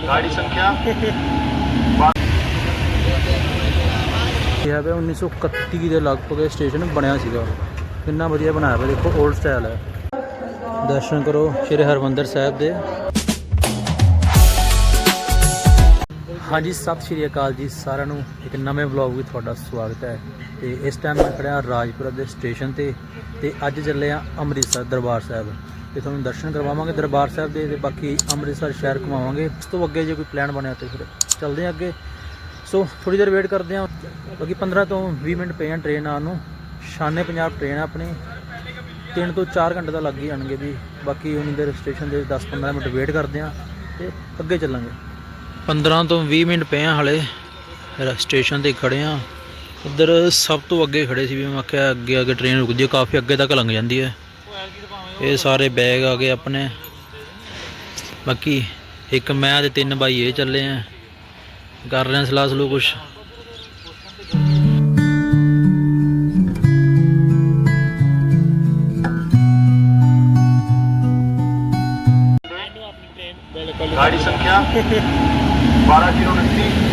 गाड़ी संख्या? ਇਹ ਹੈ 1931 ਦੇ ਲਗਭਗ ਇਹ ਸਟੇਸ਼ਨ ਬਣਿਆ ਸੀਗਾ ਕਿੰਨਾ ਵਧੀਆ ਬਣਾਇਆ ਹੋਇਆ ਦੇਖੋ 올ਡ ਸਟਾਈਲ ਹੈ ਦਰਸ਼ਨ ਕਰੋ ਸ਼੍ਰੀ ਹਰਮੰਦਰ ਸਾਹਿਬ ਦੇ ਹਾਂਜੀ ਸਤਿ ਸ਼੍ਰੀ ਅਕਾਲ ਜੀ ਸਾਰਿਆਂ ਨੂੰ ਇੱਕ ਨਵੇਂ ਵਲੌਗ ਵਿੱਚ ਤੁਹਾਡਾ ਸਵਾਗਤ ਹੈ ਤੇ ਇਸ ਟਾਈਮ ਮੈਂ ਖੜਿਆ ਰਾਜਪੁਰਾ ਦੇ ਸਟੇਸ਼ਨ ਤੇ ਤੇ ਅੱਜ ਚੱਲੇ ਆ ਅੰਮ੍ਰਿਤਸਰ ਦਰਬਾਰ ਸਾਹਿਬ। ਤੇ ਤੁਹਾਨੂੰ ਦਰਸ਼ਨ ਕਰਵਾਵਾਂਗੇ ਦਰਬਾਰ ਸਾਹਿਬ ਦੇ ਤੇ ਬਾਕੀ ਅੰਮ੍ਰਿਤਸਰ ਸ਼ਹਿਰ ਘੁਮਾਵਾਂਗੇ। ਉਸ ਤੋਂ ਅੱਗੇ ਜੇ ਕੋਈ ਪਲਾਨ ਬਣਿਆ ਤੇ ਫਿਰ ਚੱਲਦੇ ਹਾਂ ਅੱਗੇ। ਸੋ ਥੋੜੀ ਦੇਰ ਵੇਟ ਕਰਦੇ ਹਾਂ ਬਾਕੀ 15 ਤੋਂ 20 ਮਿੰਟ ਪਏ ਆ ਟ੍ਰੇਨ ਆਉਣ ਨੂੰ। ਸ਼ਾਨੇ ਪੰਜਾਬ ਟ੍ਰੇਨ ਆ ਆਪਣੀ। 3 ਤੋਂ 4 ਘੰਟੇ ਦਾ ਲੱਗ ਹੀ ਜਾਣਗੇ ਵੀ। ਬਾਕੀ ਉਨੀ ਦੇਰ ਸਟੇਸ਼ਨ ਦੇ 10-15 ਮਿੰਟ ਵੇਟ ਕਰਦੇ ਹਾਂ ਤੇ ਅੱਗੇ ਚੱਲਾਂਗੇ। 15 ਤੋਂ 20 ਮਿੰਟ ਪਏ ਆ ਹਲੇ। ਸਟੇਸ਼ਨ ਤੇ ਖੜੇ ਆ। ਉੱਧਰ ਸਭ ਤੋਂ ਅੱਗੇ ਖੜੇ ਸੀ ਵੀ ਮੈਂ ਆਖਿਆ ਅੱਗੇ ਅੱਗੇ ਟ੍ਰੇਨ ਰੁਕਦੀ ਹੈ ਕਾਫੀ ਅੱਗੇ ਤੱਕ ਲੰਘ ਜਾਂਦੀ ਹੈ ਇਹ ਸਾਰੇ ਬੈਗ ਆ ਗਏ ਆਪਣੇ ਬਾਕੀ ਇੱਕ ਮੈਂ ਤੇ ਤਿੰਨ ਬਾਈ ਇਹ ਚੱਲੇ ਆ ਕਰ ਰਹੇ ਆ ਸਲਾਹ ਸਲੂ ਕੁਛ गाड़ी संख्या बारह जीरो उनतीस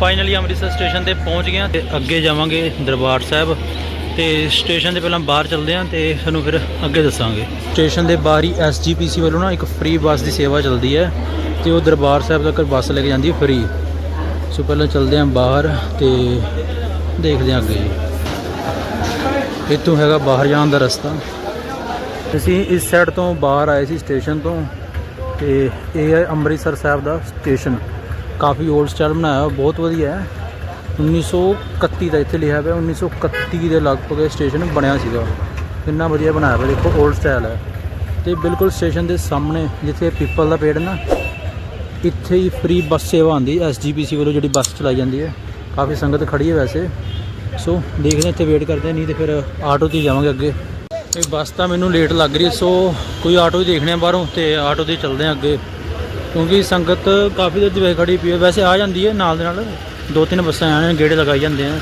ਫਾਈਨਲੀ ਅੰਮ੍ਰਿਤਸਰ ਸਟੇਸ਼ਨ ਤੇ ਪਹੁੰਚ ਗਏ ਹਾਂ ਤੇ ਅੱਗੇ ਜਾਵਾਂਗੇ ਦਰਬਾਰ ਸਾਹਿਬ। ਤੇ ਸਟੇਸ਼ਨ ਦੇ ਪਹਿਲਾਂ ਬਾਹਰ ਚੱਲਦੇ ਹਾਂ ਤੇ ਤੁਹਾਨੂੰ ਫਿਰ ਅੱਗੇ ਦੱਸਾਂਗੇ। ਸਟੇਸ਼ਨ ਦੇ ਬਾਹਰ ਹੀ ਐਸਜੀਪੀਸੀ ਵੱਲੋਂ ਨਾ ਇੱਕ ਫ੍ਰੀ ਬੱਸ ਦੀ ਸੇਵਾ ਚੱਲਦੀ ਹੈ ਤੇ ਉਹ ਦਰਬਾਰ ਸਾਹਿਬ ਤੱਕ ਬੱਸ ਲੈ ਕੇ ਜਾਂਦੀ ਹੈ ਫ੍ਰੀ ਸੋ ਪਹਿਲਾਂ ਚੱਲਦੇ ਹਾਂ ਬਾਹਰ ਤੇ ਦੇਖਦੇ ਹਾਂ ਅੱਗੇ ਜੀ। ਇੱਥੋਂ ਹੈਗਾ ਬਾਹਰ ਜਾਣ ਦਾ ਰਸਤਾ। ਅਸੀਂ ਇਸ ਸਾਈਡ ਤੋਂ ਬਾਹਰ ਆਏ ਸੀ ਸਟੇਸ਼ਨ ਤੋਂ ਤੇ ਇਹ ਹੈ ਅੰਮ੍ਰਿਤਸਰ ਸਾਹਿਬ ਦਾ ਸਟੇਸ਼ਨ ਕਾਫੀ 올ਡ ਸਟਾਈਲ ਬਣਾਇਆ ਹੋਇਆ, ਬਹੁਤ ਵਧੀਆ ਹੈ। 1931 ਦਾ ਇੱਥੇ ਲਿਖਿਆ ਹੋਇਆ 1931 ਦੇ ਲਗਭਗ ਇਹ ਸਟੇਸ਼ਨ ਬਣਿਆ ਸੀਗਾ। ਕਿੰਨਾ ਵਧੀਆ ਬਣਾਇਆ ਹੋਇਆ ਦੇਖੋ 올ਡ ਸਟਾਈਲ ਹੈ। ਤੇ ਬਿਲਕੁਲ ਸਟੇਸ਼ਨ ਦੇ ਸਾਹਮਣੇ ਜਿੱਥੇ ਪੀਪਲ ਦਾ ਪੇੜ ਨਾ ਇੱਥੇ ਹੀ ਫ੍ਰੀ ਬੱਸ ਸੇਵਾ ਆਉਂਦੀ ਐਸਜੀਪੀਸੀ ਵੱਲੋਂ ਜਿਹੜੀ ਬੱਸ ਚਲਾਈ ਜਾਂਦੀ ਹੈ। ਕਾਫੀ ਸੰਗਤ ਖੜੀ ਹੈ ਵੈਸੇ। ਸੋ ਦੇਖਦੇ ਹਾਂ ਇੱਥੇ ਵੇਟ ਕਰਦੇ ਨਹੀਂ ਤੇ ਫਿਰ ਆਟੋ 'ਤੇ ਹੀ ਜਾਵਾਂਗੇ ਅੱਗੇ। ਇਹ ਬੱਸ ਤਾਂ ਮੈਨੂੰ ਲੇਟ ਲੱਗ ਰਹੀ ਹੈ, ਸੋ ਕੋਈ ਆਟੋ ਹੀ ਦੇਖਣੇ ਆ ਬਾਹਰੋਂ ਤੇ ਆਟੋ 'ਤੇ ਚੱਲਦੇ ਹਾਂ ਅੱਗੇ। ਕਿਉਂਕਿ ਸੰਗਤ ਕਾਫੀ ਦੇਰ ਦੀ ਵੈਸੇ ਖੜੀ ਪਈ ਹੈ। ਵੈਸੇ ਆ ਜਾਂਦੀ ਹੈ ਨਾਲ ਦੇ ਨਾਲ। ਦੋ ਤਿੰਨ ਬੱਸਾਂ ਆਣੇ ਗੇੜੇ ਲਗਾਈ ਜਾਂਦੇ ਆ।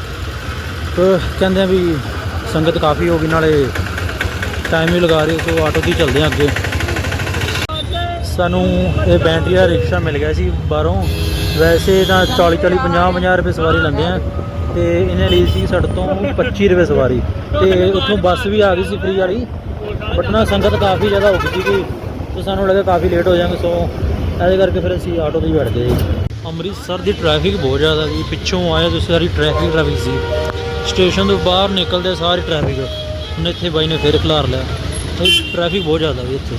ਪਰ ਕਹਿੰਦੇ ਆ ਵੀ ਸੰਗਤ ਕਾਫੀ ਹੋ ਗਈ, ਨਾਲੇ ਟਾਈਮ ਵੀ ਲਗਾ ਰਹੀ ਸੋ ਆਟੋ 'ਤੇ ਚੱਲਦੇ ਹਾਂ ਅੱਗੇ। ਸਾਨੂੰ ਇਹ ਬੈਟਰੀ ਦਾ ਰਿਕਸ਼ਾ ਮਿਲ ਗਿਆ ਸੀ ਬਾਹਰੋਂ। ਵੈਸੇ ਤਾਂ 40 40 50 50 ਰੁਪਏ ਸਵਾਰੀ ਲੈਂਦੇ ਆ। ਤੇ ਇਹਨੇ ਲਈ ਸੀ ਸਾਡੇ ਤੋਂ 25 ਰੁਪਏ ਸਵਾਰੀ। ਤੇ ਉੱਥੋਂ ਬੱਸ ਵੀ ਆ ਗਈ ਸੀ ਫ੍ਰੀ ਵਾਲੀ। ਬਟ ਨਾ ਸੰਗਤ ਕਾਫੀ ਜ਼ਿਆਦਾ ਹੋ ਗਈ ਸੀ ਤੇ ਸਾਨੂੰ ਲੱਗਾ ਕਾਫੀ ਲੇਟ ਹੋ ਜਾਵਾਂਗੇ ਸੋ ਇਹਦੇ ਕਰਕੇ ਫਿਰ ਅਸੀਂ ਆਟੋ ਤੇ ਹੀ ਬੈਠ ਗਏ ਅੰਮ੍ਰਿਤਸਰ ਦੀ ਟ੍ਰੈਫਿਕ ਬਹੁਤ ਜ਼ਿਆਦਾ ਸੀ। ਪਿੱਛੋਂ ਆਇਆ ਤੇ ਸਾਰੀ ਟ੍ਰੈਫਿਕ ਟ੍ਰੈਫਿਕ ਸੀ। ਸਟੇਸ਼ਨ ਤੋਂ ਬਾਹਰ ਨਿਕਲਦੇ ਸਾਰੀ ਟ੍ਰੈਫਿਕ ਹੁਣ ਇੱਥੇ ਬਾਈ ਨੇ ਫਿਰ ਖਿਲਾਰ ਲਿਆ। ਟ੍ਰੈਫਿਕ ਬਹੁਤ ਜ਼ਿਆਦਾ ਵੀ ਇੱਥੇ।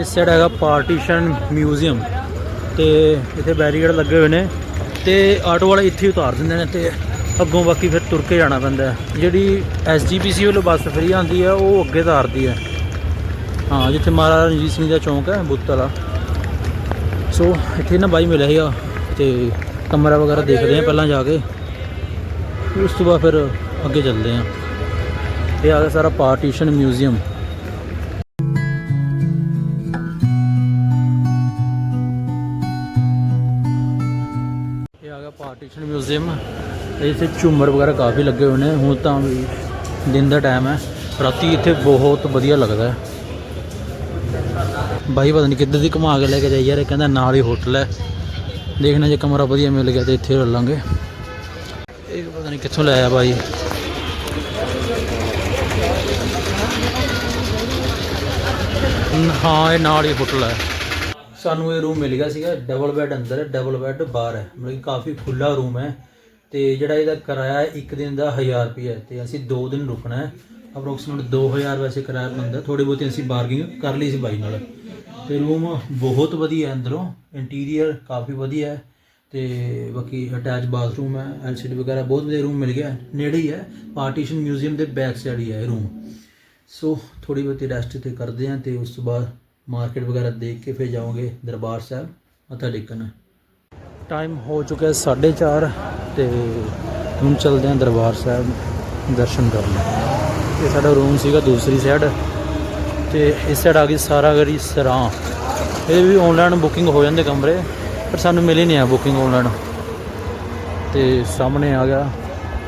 ਇਸ ਸਾਈਡ ਹੈਗਾ ਪਾਰਟੀਸ਼ਨ ਮਿਊਜ਼ੀਅਮ। ਤੇ ਇੱਥੇ ਬੈਰੀਕੇਡ ਲੱਗੇ ਹੋਏ ਨੇ। ਤੇ ਆਟੋ ਵਾਲੇ ਇੱਥੇ ਉਤਾਰ ਦਿੰਦੇ ਨੇ ਤੇ ਅੱਗੋਂ ਬਾਕੀ ਫਿਰ ਤੁਰ ਕੇ ਜਾਣਾ ਪੈਂਦਾ ਹੈ। ਜਿਹੜੀ ਐਸਜੀਪੀਸੀ ਵੱਲੋਂ ਬੱਸ ਫਰੀ ਆਉਂਦੀ ਹੈ, ਉਹ ਅੱਗੇ ਉਤਾਰਦੀ ਹੈ। ਹਾਂ, ਜਿੱਥੇ ਮਹਾਰਾਜਾ ਰਣਜੀਤ ਸਿੰਘ ਦਾ ਚੌਂਕ ਹੈ ਬੁੱਤ ਵਾਲਾ ਸੋ, ਇੱਥੇ ਨਾ ਬਾਈ ਮਿਲਿਆ ਸੀਗਾ ਤੇ ਕਮਰਾ ਵਗੈਰਾ ਦੇਖਦੇ ਆ ਪਹਿਲਾਂ ਜਾ ਕੇ। ਉਸ ਤੋਂ ਬਾਅਦ ਫਿਰ ਅੱਗੇ ਚੱਲਦੇ ਆ ਇਹ ਆ ਗਿਆ ਸਾਰਾ ਪਾਰਟੀਸ਼ਨ ਮਿਊਜ਼ੀਅਮ। ਆ ਮਿਊਜ਼ੀਅਮ ਇੱਥੇ ਝੂਮਰ ਵਗੈਰਾ ਕਾਫੀ ਲੱਗੇ ਹੋਏ ਨੇ। ਹੁਣ ਤਾਂ ਵੀ ਦਿਨ ਦਾ ਟਾਈਮ ਹੈ। ਰਾਤੀ ਇੱਥੇ ਬਹੁਤ ਵਧੀਆ ਲੱਗਦਾ ਹੈ। ਬਾਈ ਪਤਾ ਨਹੀਂ ਕਿੱਧਰ ਦੀ ਘੁਮਾ ਕੇ ਲੈ ਕੇ ਜਾਈ ਯਾਰ ਕਹਿੰਦਾ ਨਾਲ ਹੀ ਹੋਟਲ ਹੈ। ਦੇਖਣਾ ਜੇ ਕਮਰਾ ਵਧੀਆ ਮਿਲ ਗਿਆ ਤੇ ਇੱਥੇ ਰਹਿ ਲਾਂਗੇ ਇਹ ਪਤਾ ਨਹੀਂ ਕਿੱਥੋਂ ਲੈ ਆਇਆ ਬਾਈ। ਹਾਂ, ਇਹ ਨਾਲ ਹੀ ਹੋਟਲ ਹੈ। ਸਾਨੂੰ ਇਹ ਰੂਮ ਮਿਲ ਗਿਆ ਸੀਗਾ ਡਬਲ ਬੈੱਡ ਅੰਦਰ ਹੈ ਡਬਲ ਬੈੱਡ ਬਾਹਰ ਹੈ। ਮਤਲਬ ਕਿ ਕਾਫੀ ਖੁੱਲਾ ਰੂਮ ਹੈ ਤੇ ਜਿਹੜਾ ਇਹਦਾ ਕਿਰਾਇਆ ਹੈ, ਇੱਕ ਦਿਨ ਦਾ 1000 ਰੁਪਏ ਹੈ ਤੇ ਅਸੀਂ 2 ਦਿਨ ਰੁਕਣਾ ਹੈ। ਅਪਰੋਕਸੀਮੇਟ 2000 ਵੈਸੇ ਕਿਰਾਇਆ ਬੰਦਾ ਥੋੜੀ ਬਹੁਤੀ ਅਸੀਂ ਬਾਰਗਿੰਗ ਕਰ ਲਈ ਸੀ ਬਾਈ ਨਾਲ। ਤੇ ਰੂਮ ਬਹੁਤ ਵਧੀਆ ਅੰਦਰੋਂ ਇੰਟੀਰੀਅਰ ਕਾਫੀ ਵਧੀਆ ਹੈ ਤੇ ਬਾਕੀ ਅਟੈਚ ਬਾਥਰੂਮ ਹੈ ਐਲਸੀਡੀ ਵਗੈਰਾ ਬਹੁਤ ਵਧੀਆ ਰੂਮ ਮਿਲ ਗਿਆ, ਨੇੜੇ ਹੀ ਹੈ ਪਾਰਟੀਸ਼ਨ ਮਿਊਜ਼ੀਅਮ ਦੇ ਬੈਕ ਸਾਈਡ ਹੀ ਹੈ ਇਹ ਰੂਮ ਸੋ ਥੋੜੀ ਬਹੁਤੀ ਰੈਸਟ ਤੇ ਕਰਦੇ ਹਾਂ ਤੇ ਉਸ ਤੋਂ ਬਾਅਦ ਮਾਰਕੀਟ ਵਗੈਰਾ ਦੇਖ ਕੇ ਫਿਰ ਜਾਵਾਂਗੇ ਦਰਬਾਰ ਸਾਹਿਬ। ਮੱਥਾ ਟੇਕਣ ਟਾਈਮ ਹੋ। ਚੁੱਕਿਆ 4:30 ਤੇ ਹੁਣ ਚੱਲਦੇ ਹਾਂ ਦਰਬਾਰ ਸਾਹਿਬ ਦਰਸ਼ਨ ਕਰਨ। ਇਹ ਸਾਡਾ ਰੂਮ ਸੀਗਾ ਦੂਸਰੀ ਸਾਈਡ ਤੇ ਇਸ ਸਾਈਡ ਆ ਗਈ ਸਾਰਾਗੜੀ ਸਰਾਂ। ਇਹ ਵੀ ਆਨਲਾਈਨ ਬੁਕਿੰਗ ਹੋ ਜਾਂਦੇ ਕਮਰੇ, ਪਰ ਸਾਨੂੰ ਮਿਲੀ ਨਹੀਂ ਆ ਬੁਕਿੰਗ ਆਨਲਾਈਨ ਤੇ ਸਾਹਮਣੇ ਆ ਗਿਆ।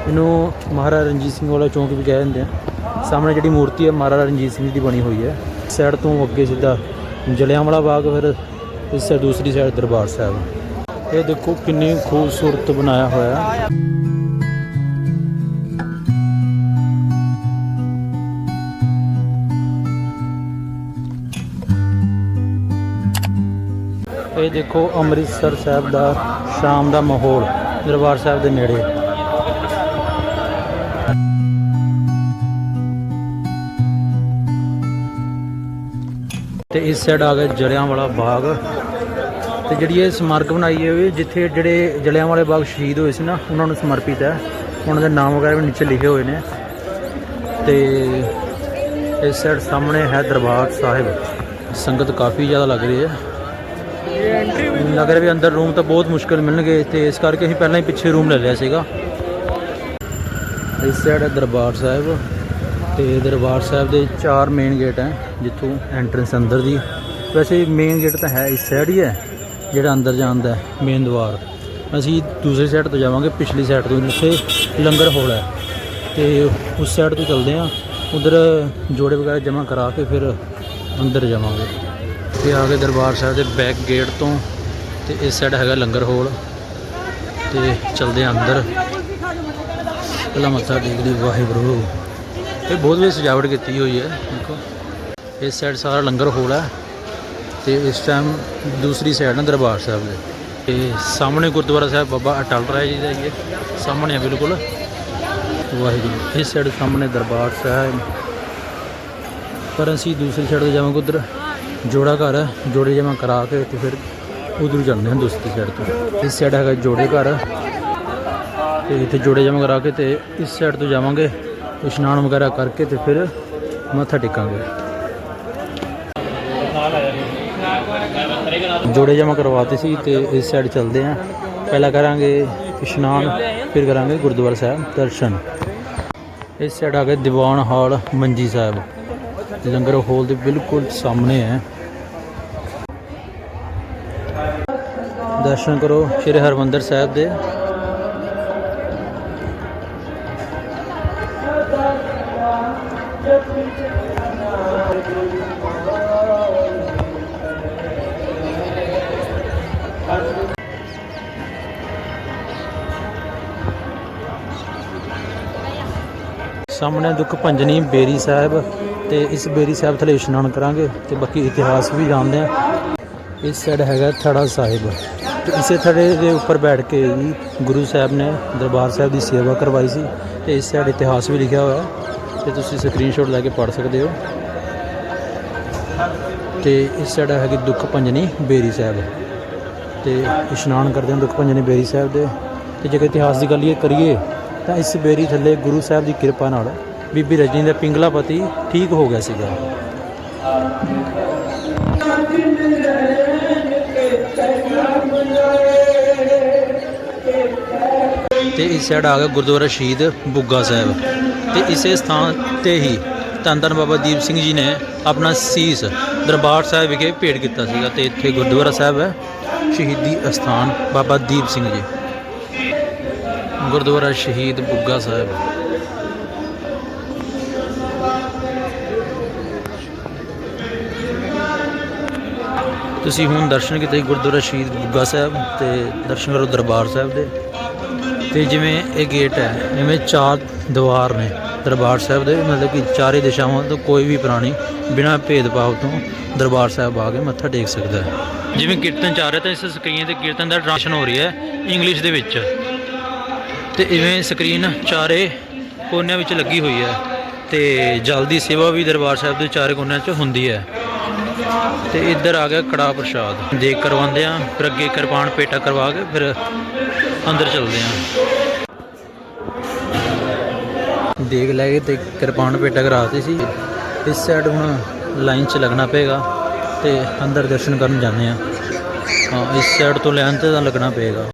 ਇਹਨੂੰ ਮਹਾਰਾਜਾ ਰਣਜੀਤ ਸਿੰਘ ਵਾਲਾ ਚੌਂਕ ਵੀ ਕਹਿ ਦਿੰਦੇ ਆ। ਸਾਹਮਣੇ ਜਿਹੜੀ ਮੂਰਤੀ ਹੈ ਮਹਾਰਾਜਾ ਰਣਜੀਤ ਸਿੰਘ ਦੀ ਬਣੀ ਹੋਈ ਹੈ। ਸਾਈਡ ਤੋਂ ਅੱਗੇ ਸਿੱਧਾ ਜਲਿਆਂਵਾਲਾ ਬਾਗ, ਫਿਰ ਇਸ ਸਾਈਡ ਦੂਸਰੀ ਸਾਈਡ ਦਰਬਾਰ ਸਾਹਿਬ। ਇਹ ਦੇਖੋ ਕਿੰਨੀ ਖੂਬਸੂਰਤ ਬਣਾਇਆ ਹੋਇਆ। ਹੈ ਇਹ ਦੇਖੋ ਅੰਮ੍ਰਿਤਸਰ ਸਾਹਿਬ ਦਾ ਸ਼ਾਮ ਦਾ ਮਾਹੌਲ, ਦਰਬਾਰ ਸਾਹਿਬ ਦੇ ਨੇੜੇ। ਤੇ ਇਸ ਸਾਈਡ ਆ ਗਿਆ ਜਲਿਆਂਵਾਲਾ ਬਾਗ। ਤੇ ਜਿਹੜੀ ਇਹ ਸਮਾਰਕ ਬਣਾਈ ਹੈ ਜਿੱਥੇ ਜਿਹੜੇ ਜਲਿਆਂਵਾਲੇ ਬਾਗ ਸ਼ਹੀਦ ਹੋਏ ਸੀ ਨਾ, ਉਹਨਾਂ ਨੂੰ ਸਮਰਪਿਤ ਹੈ। ਉਹਨਾਂ ਦੇ ਨਾਮ ਵਗੈਰਾ ਵੀ ਨੀਚੇ ਲਿਖੇ ਹੋਏ ਨੇ। ਤੇ ਇਸ ਸਾਈਡ ਸਾਹਮਣੇ ਹੈ ਦਰਬਾਰ ਸਾਹਿਬ। ਸੰਗਤ ਕਾਫੀ ਜ਼ਿਆਦਾ ਲੱਗ ਰਹੀ ਹੈ। ਲੱਗ ਰਿਹਾ ਵੀ ਅੰਦਰ ਰੂਮ ਤਾਂ ਬਹੁਤ ਮੁਸ਼ਕਲ ਮਿਲਣਗੇ, ਤੇ ਇਸ ਕਰਕੇ ਅਸੀਂ ਪਹਿਲਾਂ ਹੀ ਪਿੱਛੇ ਰੂਮ ਲੈ ਲਿਆ ਸੀਗਾ। ਇਸ ਸਾਈਡ ਹੈ ਦਰਬਾਰ ਸਾਹਿਬ। ਤੇ ਦਰਬਾਰ ਸਾਹਿਬ ਦੇ ਚਾਰ ਮੇਨ ਗੇਟ ਹੈ, ਜਿੱਥੋਂ ਐਂਟਰੈਂਸ ਅੰਦਰ ਦੀ। ਵੈਸੇ ਮੇਨ ਗੇਟ ਤਾਂ ਹੈ ਇਸ ਸਾਈਡ ਹੀ ਹੈ, ਜਿਹੜਾ ਅੰਦਰ ਜਾਂਦਾ ਹੈ ਮੇਨ ਦਵਾਰ। ਅਸੀਂ ਦੂਸਰੀ ਸਾਈਡ ਤੋਂ ਜਾਵਾਂਗੇ, ਪਿਛਲੀ ਸਾਈਡ ਤੋਂ, ਜਿੱਥੇ ਲੰਗਰ ਹੋਲ ਹੈ। ਤੇ ਉਸ ਸਾਈਡ ਤੋਂ ਚੱਲਦੇ ਹਾਂ, ਉਧਰ ਜੋੜੇ ਵਗੈਰਾ ਜਮ੍ਹਾਂ ਕਰਾ ਕੇ ਫਿਰ ਅੰਦਰ ਜਾਵਾਂਗੇ। ਤੇ ਆ ਕੇ ਦਰਬਾਰ ਸਾਹਿਬ ਦੇ ਬੈਕ ਗੇਟ ਤੋਂ, ਤੇ ਇਸ ਸਾਈਡ ਹੈਗਾ ਲੰਗਰ ਹੋਲ। ਤੇ ਚਲਦੇ ਹਾਂ ਅੰਦਰ। ਪਹਿਲਾਂ ਮੱਥਾ ਟੇਕਦੇ, ਵਾਹਿਗੁਰੂ। ਇਹ ਬਹੁਤ ਵਧੀਆ ਸਜਾਵਟ ਕੀਤੀ ਹੋਈ ਹੈ, ਦੇਖੋ। ਇਸ ਸਾਈਡ ਸਾਰਾ ਲੰਗਰ ਹੋਲ ਹੈ ਤੇ ਇਸ ਟਾਈਮ ਦੂਸਰੀ ਸਾਈਡ ਨਾ ਦਰਬਾਰ ਸਾਹਿਬ ਦੇ। ਤੇ ਸਾਹਮਣੇ ਗੁਰਦੁਆਰਾ ਸਾਹਿਬ ਬਾਬਾ ਅਟਲ ਰਾਏ ਜੀ ਦਾ ਹੀ ਹੈ, ਸਾਹਮਣੇ ਹੈ ਬਿਲਕੁਲ। ਵਾਹਿਗੁਰੂ, ਇਸ ਸਾਈਡ ਸਾਹਮਣੇ ਦਰਬਾਰ ਸਾਹਿਬ। ਪਰ ਅਸੀਂ ਦੂਸਰੀ ਸਾਈਡ ਤੇ ਜਾਵਾਂਗੇ ਉਧਰ। ਜੋੜਾ ਘਰ ਹੈ, ਜੋੜੇ ਜਮਾ ਕਰਾ ਕੇ ਤੇ ਫਿਰ ਉਧਰ ਜਾਂਦੇ ਹਾਂ ਦੂਸਰੀ ਸਾਈਡ ਤੋਂ। ਇਸ ਸਾਈਡ ਹੈਗਾ ਜੋੜੇ ਘਰ। ਤੇ ਇੱਥੇ ਜੋੜੇ ਜਮਾ ਕਰਾ ਕੇ ਤੇ ਇਸ ਸਾਈਡ ਤੋਂ ਜਾਵਾਂਗੇ। ਇਸ਼ਨਾਨ ਵਗੈਰਾ ਕਰਕੇ ਤੇ ਫਿਰ ਮੱਥਾ ਟੇਕਾਂਗੇ। ਜੋੜੇ ਜਮਾ ਕਰਵਾਤੇ ਸੀ ਤੇ ਇਸ ਸਾਈਡ ਚੱਲਦੇ ਆਂ। ਪਹਿਲਾਂ ਕਰਾਂਗੇ ਇਸ਼ਨਾਨ, ਫਿਰ ਕਰਾਂਗੇ ਗੁਰਦੁਆਰਾ ਸਾਹਿਬ ਦਰਸ਼ਨ। ਇਸ ਸਾਈਡ ਆ ਗਿਆ ਦੀਵਾਨ ਹਾਲ, ਮੰਜੀ ਸਾਹਿਬ। ਲੰਗਰ ਹਾਲ ਦੇ ਬਿਲਕੁਲ ਸਾਹਮਣੇ ਹੈ। ਦਰਸ਼ਨ ਕਰੋ ਸ਼੍ਰੀ ਹਰਮੰਦਰ ਸਾਹਿਬ ਦੇ। ਸਾਹਮਣੇ ਦੁੱਖ ਭੰਜਨੀ ਬੇਰੀ ਸਾਹਿਬ ਤੇ ਇਸ ਬੇਰੀ ਸਾਹਿਬ ਥਲੇ ਇਸ਼ਨਾਨ ਕਰਾਂਗੇ ਤੇ ਬਾਕੀ ਇਤਿਹਾਸ ਵੀ ਜਾਣਦੇ ਆ ਇਸ ਸਾਈਡ ਹੈਗਾ ਥੜਾ ਸਾਹਿਬ ਤੇ ਇਸੇ ਥੜੇ ਦੇ ਉੱਪਰ ਬੈਠ ਕੇ ਹੀ ਗੁਰੂ ਸਾਹਿਬ ਨੇ ਦਰਬਾਰ ਸਾਹਿਬ ਦੀ ਸੇਵਾ ਕਰਵਾਈ ਸੀ ਤੇ ਇਸ ਸਾਈਡ ਇਤਿਹਾਸ ਵੀ ਲਿਖਿਆ ਹੋਇਆ ਹੈ ਤੇ ਤੁਸੀਂ ਸਕਰੀਨਸ਼ਾਟ ਲੈ ਕੇ ਪੜ੍ਹ ਸਕਦੇ ਹੋ। ਤੇ ਇਸ ਸਾਈਡ ਹੈਗੀ ਦੁੱਖ ਭੰਜਨੀ ਬੇਰੀ ਸਾਹਿਬ ਤੇ ਇਸ਼ਨਾਨ ਕਰਦੇ ਹਾਂ ਦੁੱਖ ਭੰਜਨੀ ਬੇਰੀ ਸਾਹਿਬ ਦੇ। ਤੇ ਜੇਕਰ ਇਤਿਹਾਸ ਦੀ ਗੱਲ ਇਹ ਕਰੀਏ ਤਾਂ ਇਸ ਬੇਰੀ ਥੱਲੇ ਗੁਰੂ ਸਾਹਿਬ ਦੀ ਕਿਰਪਾ ਨਾਲ ਬੀਬੀ ਰਜਨੀ ਦਾ ਪਿੰਗਲਾ ਪਤੀ ਠੀਕ ਹੋ ਗਿਆ ਸੀਗਾ। ਤੇ ਇਸ ਸਾਈਡ ਆ ਗਿਆ ਗੁਰਦੁਆਰਾ ਸ਼ਹੀਦ ਬੁੱਗਾ ਸਾਹਿਬ। ਤੇ ਇਸੇ ਸਥਾਨ ਤੇ ਹੀ ਧੰਨ ਧੰਨ ਬਾਬਾ ਦੀਪ ਸਿੰਘ ਜੀ ਨੇ ਆਪਣਾ ਸੀਸ ਦਰਬਾਰ ਸਾਹਿਬ ਵਿਖੇ ਭੇਟ ਕੀਤਾ ਸੀਗਾ ਤੇ ਇੱਥੇ ਗੁਰਦੁਆਰਾ ਸਾਹਿਬ ਹੈ, ਸ਼ਹੀਦੀ ਅਸਥਾਨ ਬਾਬਾ ਦੀਪ ਸਿੰਘ ਜੀ। ਗੁਰਦੁਆਰਾ ਸ਼ਹੀਦ ਬੁੱਗਾ ਸਾਹਿਬ। ਤੁਸੀਂ ਹੁਣ ਦਰਸ਼ਨ ਕੀਤੇ ਗੁਰਦੁਆਰਾ ਸ਼ਹੀਦ ਬੁੱਗਾ ਸਾਹਿਬ ਤੇ ਦਰਸ਼ਨ ਕਰੋ ਦਰਬਾਰ ਸਾਹਿਬ ਦੇ। ਤੇ ਜਿਵੇਂ ਇਹ ਗੇਟ ਹੈ ਜਿਵੇਂ ਚਾਰ ਦੀਵਾਰ ਨੇ ਦਰਬਾਰ ਸਾਹਿਬ ਦੇ, ਮਤਲਬ ਕਿ ਚਾਰੇ ਦਿਸ਼ਾਵਾਂ ਤੋਂ ਕੋਈ ਵੀ ਪ੍ਰਾਣੀ ਬਿਨਾਂ ਭੇਦਭਾਵ ਤੋਂ ਦਰਬਾਰ ਸਾਹਿਬ ਆ ਕੇ ਮੱਥਾ ਟੇਕ ਸਕਦਾ ਹੈ। ਜਿਵੇਂ ਕੀਰਤਨ ਚੱਲ ਰਿਹਾ ਤਾਂ ਇਸ ਸਕਰੀਨ ਤੇ ਕੀਰਤਨ ਦਾ ਟ੍ਰਾਂਸਲੇਸ਼ਨ ਹੋ ਰਿਹਾ ਹੈ ਇੰਗਲਿਸ਼ ਦੇ ਵਿੱਚ। ਤੇ ਇਵੇਂ ਸਕਰੀਨ ਚਾਰੇ ਕੋਨਿਆਂ ਵਿੱਚ ਲੱਗੀ ਹੋਈ ਹੈ ਤੇ ਜਲਦੀ ਸੇਵਾ ਵੀ ਦਰਬਾਰ ਸਾਹਿਬ ਦੇ ਚਾਰੇ ਕੋਨਿਆਂ 'ਚ ਹੁੰਦੀ ਹੈ। ਤੇ ਇੱਧਰ ਆ ਗਿਆ ਕੜਾ ਪ੍ਰਸ਼ਾਦ। ਦੇਖ ਕਰਵਾਉਂਦੇ ਆ ਫਿਰ ਅੱਗੇ ਕਿਰਪਾਨ ਪੇਟਾ ਕਰਵਾ ਕੇ ਫਿਰ ਅੰਦਰ ਚਲਦੇ ਆ ਦੇਖ ਲੈ ਕੇ ਤੇ ਕਿਰਪਾਨ ਪੇਟਾ ਕਰਾਤੇ ਸੀ। ਇਸ ਸਾਈਡ ਹੁਣ ਲਾਈਨ 'ਚ ਲੱਗਣਾ ਪਏਗਾ ਤੇ ਅੰਦਰ ਦਰਸ਼ਨ ਕਰਨ ਜਾਂਦੇ ਆ ਹਾਂ, ਇਸ ਸਾਈਡ ਤੋਂ ਲਾਈਨ ਤੇ ਤਾਂ ਲੱਗਣਾ ਪਏਗਾ।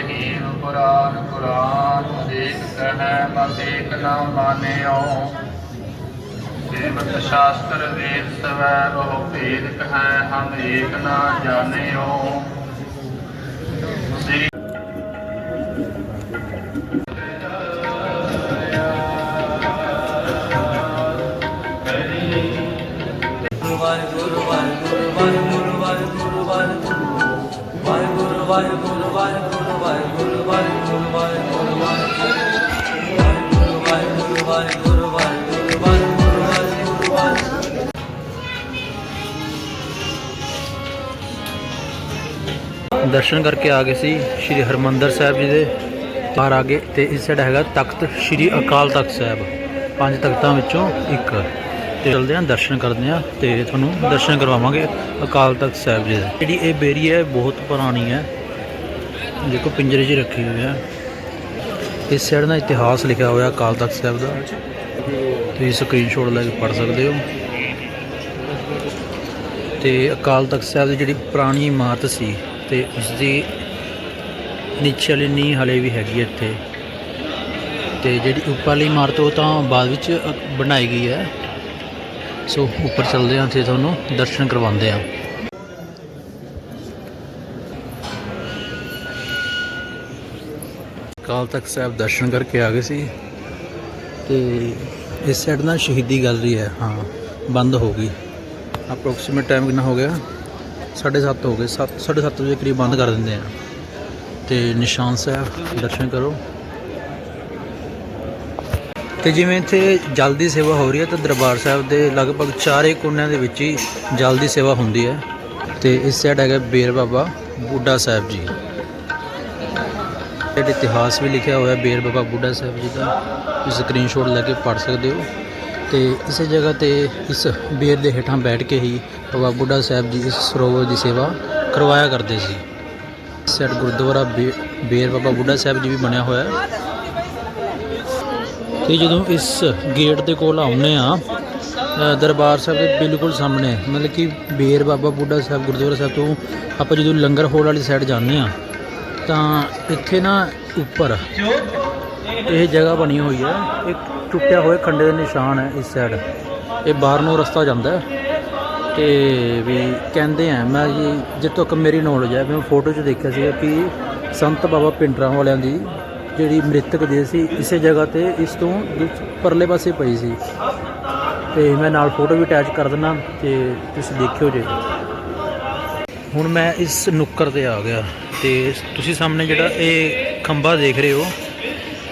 ਰਹੀਮ ਕੁਰਾਨ ਕੁਰਾਨ ਦੇਖ ਕਹਿ ਮਨ ਦੇਖ ਨਾ ਮਾਨਿਓ। ਦੇਵਤ ਸ਼ਾਸਤਰ ਵੇਦ ਸਵੈ ਬਹੁ ਭੇਦ ਕਹੈ, ਹਮ ਏਕ ਨਾ ਜਾਣਿਓ। ਦਰਸ਼ਨ ਕਰਕੇ ਆ ਗਏ ਸੀ ਸ਼੍ਰੀ ਹਰਮੰਦਰ ਸਾਹਿਬ ਜੀ ਦੇ ਬਾਹਰ ਆ ਗਏ ਤੇ ਇਸ ਸਾਈਡ ਹੈਗਾ ਤਖਤ ਸ਼੍ਰੀ ਅਕਾਲ ਤਖਤ ਸਾਹਿਬ, ਪੰਜ ਤਖਤਾਂ ਵਿੱਚੋਂ ਇੱਕ। ਤੇ ਚਲਦੇ ਹਾਂ, ਦਰਸ਼ਨ ਕਰਦੇ ਹਾਂ ਤੇ ਤੁਹਾਨੂੰ ਦਰਸ਼ਨ ਕਰਵਾਵਾਂਗੇ ਅਕਾਲ ਤਖਤ ਸਾਹਿਬ ਜੀ ਦੇ। ਜਿਹੜੀ ਇਹ ਬੇਰੀ ਹੈ, ਬਹੁਤ ਪੁਰਾਣੀ ਹੈ। ਦੇਖੋ ਪਿੰਜਰੇ 'ਚ ਰੱਖੇ ਹੋਏ ਆ। ਇਸ ਸਾਈਡ ਦਾ ਇਤਿਹਾਸ ਲਿਖਿਆ ਹੋਇਆ ਅਕਾਲ ਤਖਤ ਸਾਹਿਬ ਦਾ। ਤੁਸੀਂ ਸਕਰੀਨਸ਼ਾਟ ਲੈ ਕੇ ਪੜ੍ਹ ਸਕਦੇ ਹੋ। ਤੇ ਅਕਾਲ ਤਖਤ ਸਾਹਿਬ ਦੀ ਜਿਹੜੀ ਪੁਰਾਣੀ ਇਮਾਰਤ ਸੀ ਤੇ ਉਸ ਦੀ ਨੀਚੇ ਵਾਲੀ ਨੀਂਹ ਹਲੇ ਵੀ ਹੈਗੀ ਹੈ ਇੱਥੇ। ਤੇ ਜਿਹੜੀ ਉੱਪਰਲੀ ਇਮਾਰਤ ਉਹ ਤਾਂ ਬਾਅਦ ਵਿੱਚ ਬਣਾਈ ਗਈ ਹੈ। ਸੋ ਉੱਪਰ ਚੱਲਦੇ ਹਾਂ ਤੇ ਤੁਹਾਨੂੰ ਦਰਸ਼ਨ ਕਰਵਾਉਂਦੇ ਹਾਂ। ਅਕਾਲ ਤਖਤ ਸਾਹਿਬ ਦਰਸ਼ਨ ਕਰਕੇ ਆ ਗਏ ਸੀ ਤੇ ਇਸ ਸਾਈਡ ਨਾਲ ਸ਼ਹੀਦੀ ਗੈਲਰੀ ਹੈ, ਹਾਂ, ਬੰਦ ਹੋ ਗਈ। ਅਪਰੋਕਸੀਮੇਟ ਟਾਈਮ ਕਿੰਨਾ ਹੋ ਗਿਆ? 7:30 ਹੋ ਗਏ 7 7:30 ਵਜੇ ਕਰੀਬ ਬੰਦ ਕਰ ਦਿੰਦੇ ਆ। ਤੇ ਨਿਸ਼ਾਨ ਸਾਹਿਬ, ਦਰਸ਼ਨ ਕਰੋ। ਤੇ ਜਿਵੇਂ ਇੱਥੇ ਜਲ ਦੀ ਸੇਵਾ ਹੋ ਰਹੀ ਹੈ, ਤਾਂ ਦਰਬਾਰ ਸਾਹਿਬ ਦੇ ਲਗਭਗ ਚਾਰੇ ਕੋਨਿਆਂ ਦੇ ਵਿੱਚ ਹੀ ਜਲ ਦੀ ਸੇਵਾ ਹੁੰਦੀ ਹੈ। ਤੇ ਇਸ ਸਾਈਡ ਹੈਗਾ ਬੇਰ ਬਾਬਾ ਬੁੱਢਾ ਸਾਹਿਬ ਜੀ। ਜਿਹੜਾ ਇਤਿਹਾਸ ਵੀ ਲਿਖਿਆ ਹੋਇਆ ਬੇਰ ਬਾਬਾ ਬੁੱਢਾ ਸਾਹਿਬ ਜੀ ਦਾ। ਤੁਸੀਂ ਸਕਰੀਨਸ਼ਾਟ ਲੈ ਕੇ ਪੜ੍ਹ ਸਕਦੇ ਹੋ। ਤੇ ਇਸੇ ਜਗ੍ਹਾ ਤੇ ਇਸ ਬੇਰ ਦੇ ਹੇਠਾਂ ਬੈਠ ਕੇ ਹੀ ਬਾਬਾ ਬੁੱਢਾ ਸਾਹਿਬ ਜੀ ਇਸ ਸਰੋਵਰ ਦੀ ਸੇਵਾ ਕਰਵਾਇਆ ਕਰਦੇ ਸੀ। ਇਸ ਗੁਰਦੁਆਰਾ ਬੇ- ਬੇਰ ਬਾਬਾ ਬੁੱਢਾ ਸਾਹਿਬ ਜੀ ਵੀ ਬਣਿਆ ਹੋਇਆ। ਹੈ ਤੇ ਜਦੋਂ ਇਸ ਗੇਟ ਦੇ ਕੋਲ ਆਉਂਦੇ ਆ ਦਰਬਾਰ ਸਾਹਿਬ ਦੇ ਬਿਲਕੁਲ ਸਾਹਮਣੇ, ਮਤਲਬ ਕਿ ਬੇਰ ਬਾਬਾ ਬੁੱਢਾ ਸਾਹਿਬ ਗੁਰਦੁਆਰਾ ਸਾਹਿਬ ਤੋਂ ਆਪਾਂ ਜਦੋਂ ਲੰਗਰ ਹੋਲ ਵਾਲੀ ਸਾਈਡ ਜਾਂਦੇ ਆ ਤਾਂ ਇੱਥੇ ਨਾ ਉੱਪਰ ਇਹ ਜਗ੍ਹਾ ਬਣੀ ਹੋਈ ਹੈ। ਇੱਕ ਟੁੱਟਿਆ ਹੋਇਆ ਖੰਡੇ ਦੇ ਨਿਸ਼ਾਨ ਹੈ ਇਸ ਸਾਈਡ ਇਹ ਬਾਹਰ ਨੂੰ ਰਸਤਾ ਜਾਂਦਾ ਹੈ ਤੇ ਵੀ ਕਹਿੰਦੇ ਆ, ਮੈਂ ਜੀ ਜਿੱਥੋਂ ਤੱਕ ਮੇਰੀ ਨੌਲੇਜ ਹੈ ਮੈਂ ਫੋਟੋ 'ਚ ਦੇਖਿਆ ਸੀਗਾ ਕਿ ਸੰਤ ਬਾਬਾ ਪਿੰਡਰਾਂ ਵਾਲਿਆਂ ਦੀ ਜਿਹੜੀ ਮ੍ਰਿਤਕ ਦੇ ਸੀ, ਇਸੇ ਜਗ੍ਹਾ ਤੇ ਇਸ ਤੋਂ ਪਰਲੇ ਪਾਸੇ ਪਈ ਸੀ। ਤੇ ਮੈਂ ਨਾਲ ਫੋਟੋ ਵੀ ਅਟੈਚ ਕਰ ਦਿੰਦਾ ਤੇ ਤੁਸੀਂ ਦੇਖਿਓ ਜੇ। ਹੁਣ ਮੈਂ ਇਸ ਨੁੱਕਰ ਤੇ ਆ ਗਿਆ। ਤੇ ਤੁਸੀਂ ਸਾਹਮਣੇ ਜਿਹੜਾ ਇਹ ਖੰਭਾ ਦੇਖ ਰਹੇ ਹੋ,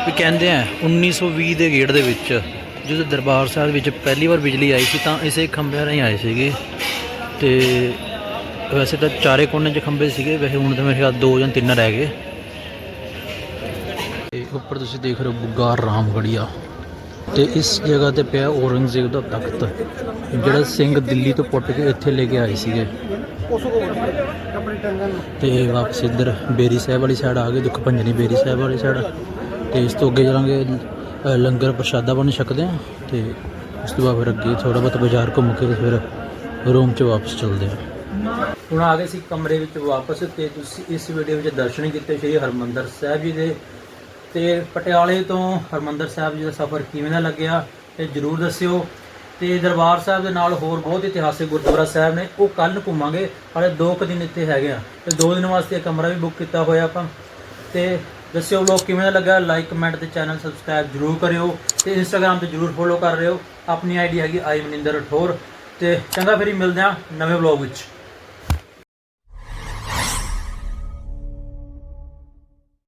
ਵੀ ਕਹਿੰਦੇ ਆ 1920 ਦੇ ਗੇੜ ਦੇ ਵਿੱਚ ਜਦੋਂ ਦਰਬਾਰ ਸਾਹਿਬ ਵਿੱਚ ਪਹਿਲੀ ਵਾਰ ਬਿਜਲੀ ਆਈ ਸੀ ਤਾਂ ਇਸੇ ਖੰਭਿਆਂ ਰਾਹੀਂ ਆਏ ਸੀਗੇ। ਤੇ ਵੈਸੇ ਤਾਂ ਚਾਰੇ ਕੋਨੇ 'ਚ ਖੰਭੇ ਸੀਗੇ, ਵੈਸੇ ਹੁਣ ਤਾਂ ਮੇਰੇ ਖਿਆਲ ਦੋ ਜਾਂ ਤਿੰਨ ਰਹਿ ਗਏ। ਤੇ ਉੱਪਰ ਤੁਸੀਂ ਦੇਖ ਰਹੇ ਹੋ ਬੁੱਗਾ ਰਾਮਗੜੀਆ। ਤੇ ਇਸ ਜਗ੍ਹਾ ਤੇ ਪਿਆ ਔਰੰਗਜ਼ੇਬ ਦਾ ਤਖਤ, ਜਿਹੜਾ ਸਿੰਘ ਦਿੱਲੀ ਤੋਂ ਪੁੱਟ ਕੇ ਇੱਥੇ ਲੈ ਕੇ ਆਏ ਸੀਗੇ। ਤੇ ਵਾਪਸ ਇੱਧਰ ਬੇਰੀ ਸਾਹਿਬ ਵਾਲੀ ਸਾਈਡ ਆ ਗਏ ਦੁੱਖ ਭੰਜਨੀ ਬੇਰੀ ਸਾਹਿਬ ਵਾਲੀ ਸਾਈਡ ਤੇ ਇਸ ਤੋਂ ਅੱਗੇ ਜਾਵਾਂਗੇ ਅ, ਲੰਗਰ ਪ੍ਰਸ਼ਾਦਾ ਬਣ ਛਕਦੇ ਆ ਤੇ ਉਸ ਤੋਂ ਬਾਅਦ ਫਿਰ ਅੱਗੇ ਥੋੜਾ ਬਹੁਤ ਬਾਜ਼ਾਰ ਘੁੰਮ ਕੇ ਫਿਰ ਰੂਮ 'ਚ ਵਾਪਸ ਚੱਲਦੇ ਆ ਹੁਣ ਆ ਗਏ ਸੀ ਕਮਰੇ ਵਿੱਚ ਵਾਪਸ ਤੇ ਤੁਸੀਂ ਇਸ ਵੀਡੀਓ ਵਿੱਚ ਦਰਸ਼ਨ ਕੀਤੇ ਸ਼੍ਰੀ ਹਰਮੰਦਰ ਸਾਹਿਬ ਜੀ ਦੇ। ਤੇ ਪਟਿਆਲੇ ਤੋਂ ਹਰਮੰਦਰ ਸਾਹਿਬ ਜੀ ਦਾ ਸਫ਼ਰ ਕਿਵੇਂ ਦਾ ਲੱਗਿਆ ਇਹ ਜਰੂਰ ਦੱਸਿਓ। ਤੇ ਦਰਬਾਰ ਸਾਹਿਬ ਦੇ ਨਾਲ ਹੋਰ ਬਹੁਤ ਇਤਿਹਾਸਿਕ ਗੁਰਦੁਆਰਾ ਸਾਹਿਬ ਨੇ, ਉਹ ਕੱਲ ਘੁੰਮਾਂਗੇ। ਹਾਲੇ 2 ਕੁ ਦਿਨ ਇੱਥੇ ਹੈਗੇ ਆ। ਤੇ 2 ਦਿਨ ਵਾਸਤੇ ਕਮਰਾ ਵੀ ਬੁੱਕ ਕੀਤਾ ਹੋਇਆ ਆਪਾਂ। ਤੇ ਦੱਸਿਓ ਵਲੌਗ ਕਿਵੇਂ ਦਾ ਲੱਗਾ? ਲਾਈਕ ਕਮੈਂਟ ਤੇ ਚੈਨਲ ਸਬਸਕ੍ਰਾਈਬ ਜਰੂਰ ਕਰਿਓ। ਤੇ ਇੰਸਟਾਗ੍ਰam ਤੇ ਜਰੂਰ ਫੋਲੋ ਕਰ ਰਹੇ ਹੋ। ਆਪਣੀ ਆਈਡੀ ਹੈਗੀ ਆਈ ਮਨਿੰਦਰ ਰਠੌਰ ਤੇ ਚੰਗਾ ਫਿਰ ਹੀ ਮਿਲਦੇ ਹਾਂ ਨਵੇਂ ਵਲੌਗ ਵਿੱਚ।